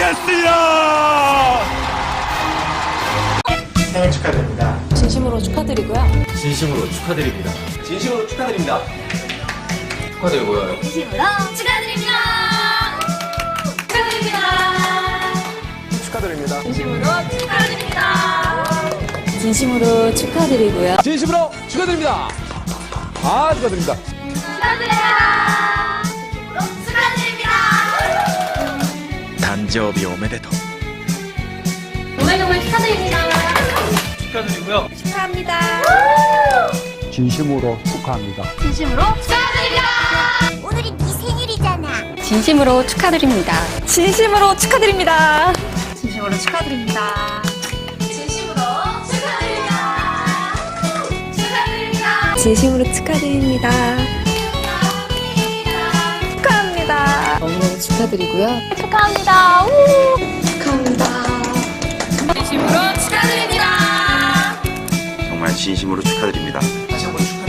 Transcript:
메시야! 생일 축하드립니다. 진심으로 축하드리고요. 진심으로 축하드립니다. 진심으로 축하드립니다. 축하드리고요. 진심으로 축하드립니다. 축하드립니다. 축하드립니다. 진심으로 축하드립니다. 진심으로 축하드리고요. 진심으로 축하드립니다. 아 축하드립니다. 축하드려요. 단지업이 오메데토. 정말 정말 축하드립니다. 축하드리고요. 축하합니다. 진심으로 축하합니다. 진심으로 축하드립니다. 오늘이 네 생일이잖아. 진심으로 축하드립니다. 진심으로 축하드립니다. 진심으로 축하드립니다. 진심으로 축하드립니다. 축하드립니다. 진심으로 축하드립니다. 축하합니다. 축하드리고요. 축하합니다. 우! 축하합니다. 진심으로 축하드립니다. 정말 진심으로 축하드립니다. 다시 한번 축하드립니다.